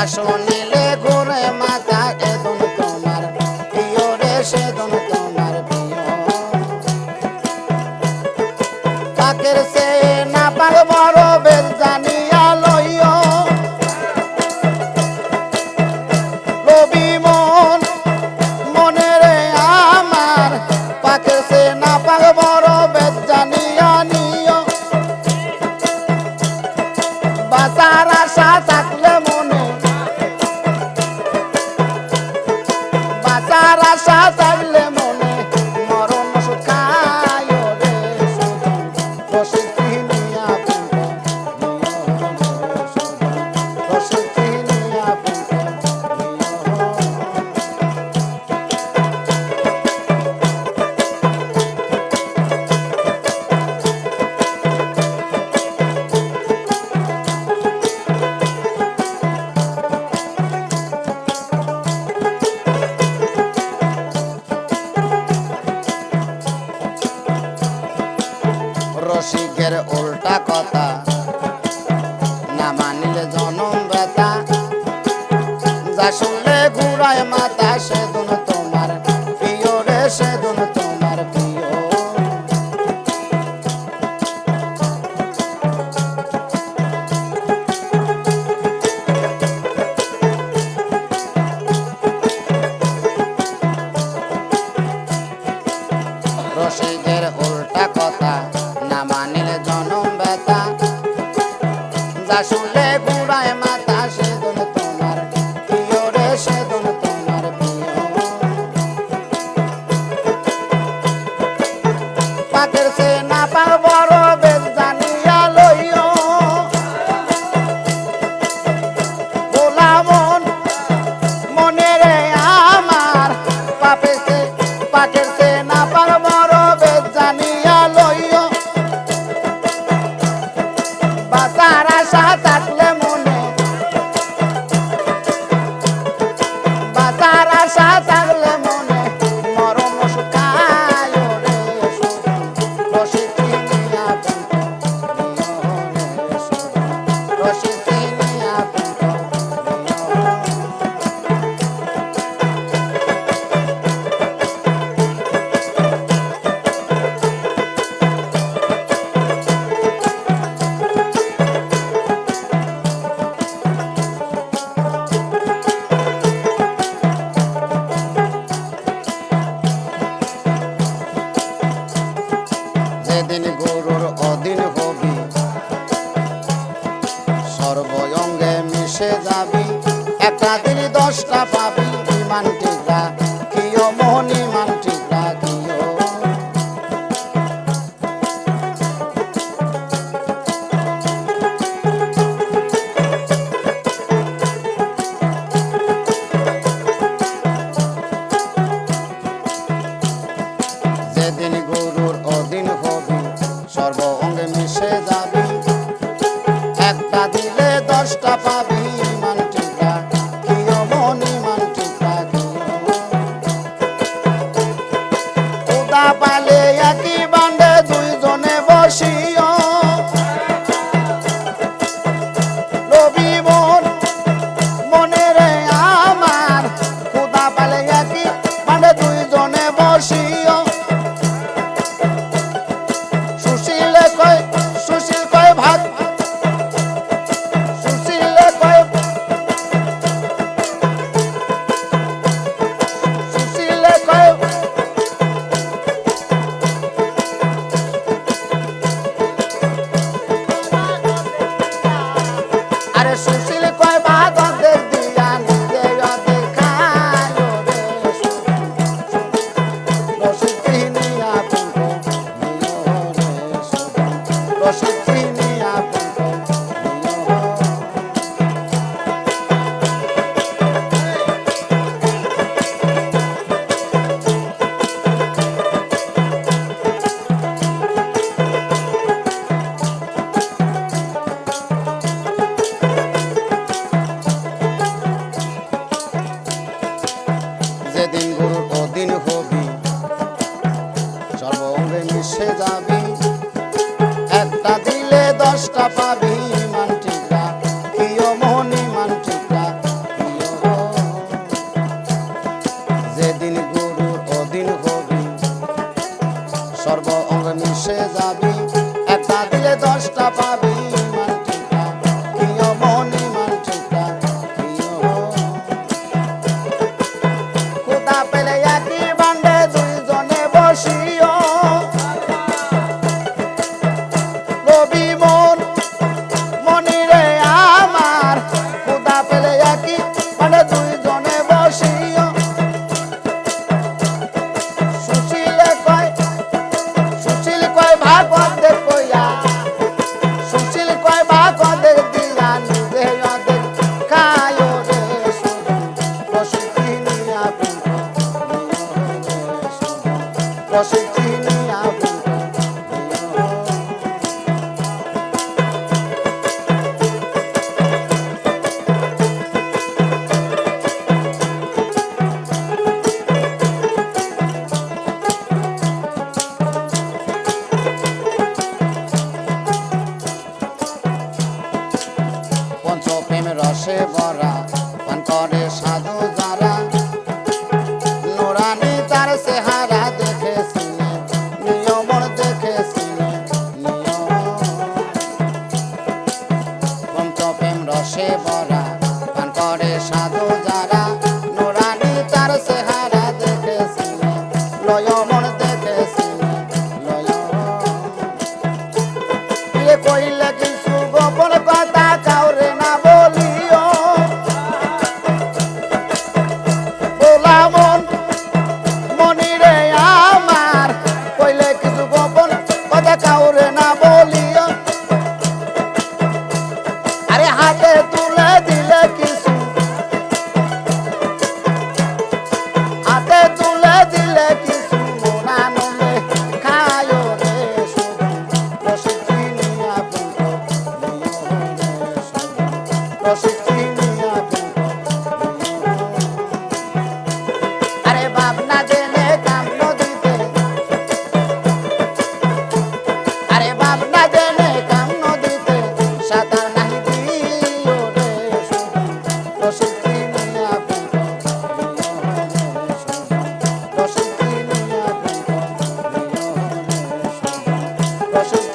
যা শুনিলে ঘুরে মাথা পাপেতে একটা দশটা পাবি। সুশীল কয় ভরা পান করে সাধু যারা। নোরানি তার চেহারা দেখেছি নিয়মর দেখেছি পঞ্চপ্রেম রসে ভরা পান করে সাধু যারা। নোরানি তার চেহারা দেখেছি লয়ম Special